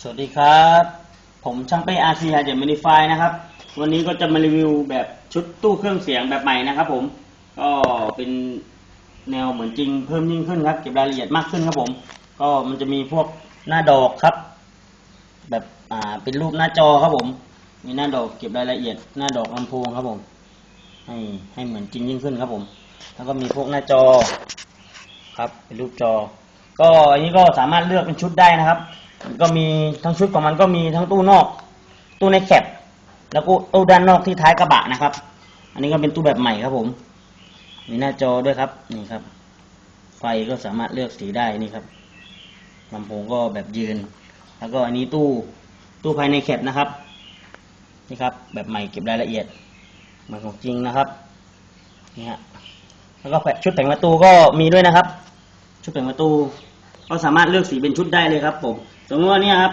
สวัสดีครับ ผมช่างเป้อาซีฮาเดมินิฟายนะครับ วันนี้ก็จะมารีวิวแบบชุดตู้เครื่องเสียงแบบใหม่นะครับ ผม ก็เป็นแนวเหมือนจริงเพิ่มยิ่งขึ้นครับ เก็บรายละเอียดมากขึ้นครับผม ก็มันจะมีพวกหน้าดอกครับ แบบอ่าเป็นรูปหน้าจอครับผม มีหน้าดอกเก็บรายละเอียด หน้าดอกลำโพงครับผม ให้ให้เหมือนจริงยิ่งขึ้นครับผม แล้วก็มีพวกหน้าจอครับ เป็นรูปจอ ก็อันนี้ก็สามารถเลือกเป็นชุดได้นะครับ ก็มีทั้งชุดของมันก็มีทั้งตู้นอก ตู้ในแคปแล้วก็ตู้ด้านนอกที่ท้ายกระบะนะครับ อันนี้ก็เป็นตู้แบบใหม่ครับผม มีหน้าจอด้วยครับนี่ครับ ไฟก็สามารถเลือกสีได้นี่ครับลำโพงก็แบบยืน แล้วก็อันนี้ตู้ตู้ภายในแคปนะครับนี่ครับ แบบใหม่เก็บรายละเอียดเหมันของจริงนะครับนี่ฮะแล้วก็ชุดแต่งประตูก็มีด้วยนะครับ ชุดแต่งประตู ก็สามารถเลือกสีเป็นชุดได้เลยครับผม สมมติว่านี่ครับ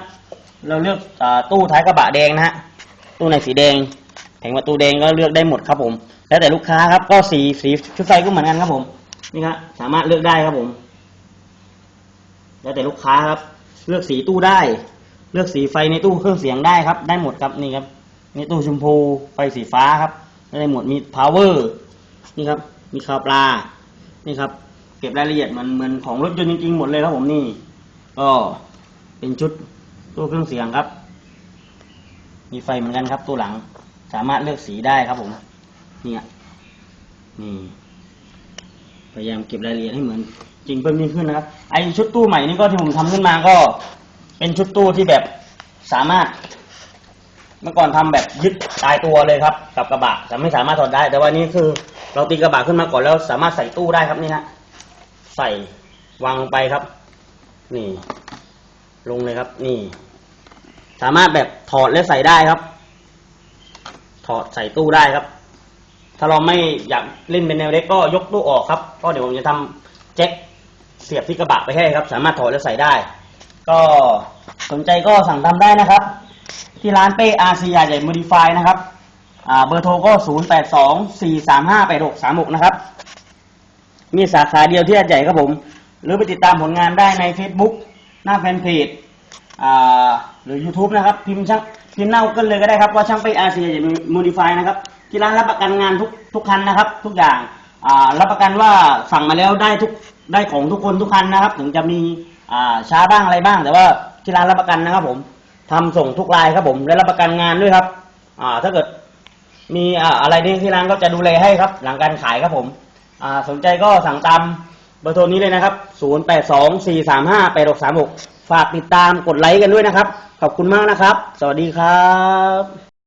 เราเลือกอตู้ท้ายกระบะแดงนะฮะตู้ไหนสีแดงแผงประตูแดงก็เลือกได้หมดครับผม แล้วแต่ลูกค้าครับก็สีสีชุดไฟก็เหมือนกันครับผมนี่ครับสามารถเลือกได้ครับผม แล้วแต่ลูกค้าครับ เลือกสีตู้ได้ เลือกสีไฟในตู้เครื่องเสียงได้ครับ ได้หมดครับนี่ครับนี่ตู้ชมพูไฟสีฟ้าครับได้หมดมี power นี่ครับ มีคาวปลา นี่ครับ เก็บรายละเอียดเหมันเหมือนของรถยนต์จริงๆหมดเลยครับผมนี่ก็ เป็นชุดตู้เครื่องเสียงครับ มีไฟเหมือนกันครับตู้หลัง สามารถเลือกสีได้ครับผม เนี่ยนี่พยายามเก็บรายละเอียดให้เหมือน จริงเพิ่มยิ่งขึ้นนะครับ ไอชุดตู้ใหม่นี่ก็ที่ผมทำขึ้นมาก็ เป็นชุดตู้ที่แบบสามารถ เมื่อก่อนทำแบบยึดตายตัวเลยครับ กับกระบะแต่ไม่สามารถถอดได้ แต่ว่านี่คือ เราตีกระบะขึ้นมาก่อนแล้วสามารถใส่ตู้ได้ครับนี่ฮะใส่วางลงไปครับ นี่ ลงเลยครับ นี่ สามารถแบบถอดและใส่ได้ครับ ถอดใส่ตู้ได้ครับ ถ้าเราไม่อยากเล่นเป็นแนวเล็กก็ยกตู้ออกครับก็เดี๋ยวผมจะทำแจ็คเสียบที่กระบะไปให้ครับ สามารถถอดและใส่ได้ ก็สนใจก็สั่งทำได้นะครับ ที่ร้านเป้อาซียาใหญ่โมดิฟายนะครับเบอร์โทรก็ 0 8 2 4 3 5 8 6 3 6 นะครับ มีสาขาเดียวที่อาใหญ่ครับผม หรือไปติดตามผลงานได้ใน Facebook หน้าแฟนเพจหรือ YouTube นะครับ พิมพ์ช่างพิมพ์หน้ากันเลยก็ได้ครับว่าช่างเป้อาเซีใหญ่โมดิฟายนะครับ ที่ร้านรับประกันงานทุกทุกคันนะครับ ทุกอย่างรับประกันว่าสั่งมาแล้วได้ทุกได้ของทุกคนทุกคันนะครับ ถึงจะมีช้าบ้างอะไรบ้าง แต่ว่าที่ร้านรับประกันนะครับผมทำส่งทุกรายครับผมและรับประกันงานด้วยครับถ้าเกิดมีอะไรนี่ที่ร้านก็จะดูแลให้ครับ หลังการขายครับผมสนใจก็สั่งตาม เบอร์โทรนี้เลยนะครับ 0 8 2 4 3 5 8 6 3 6 ฝากติดตามกดไลค์กันด้วยนะครับ ขอบคุณมากนะครับ สวัสดีครับ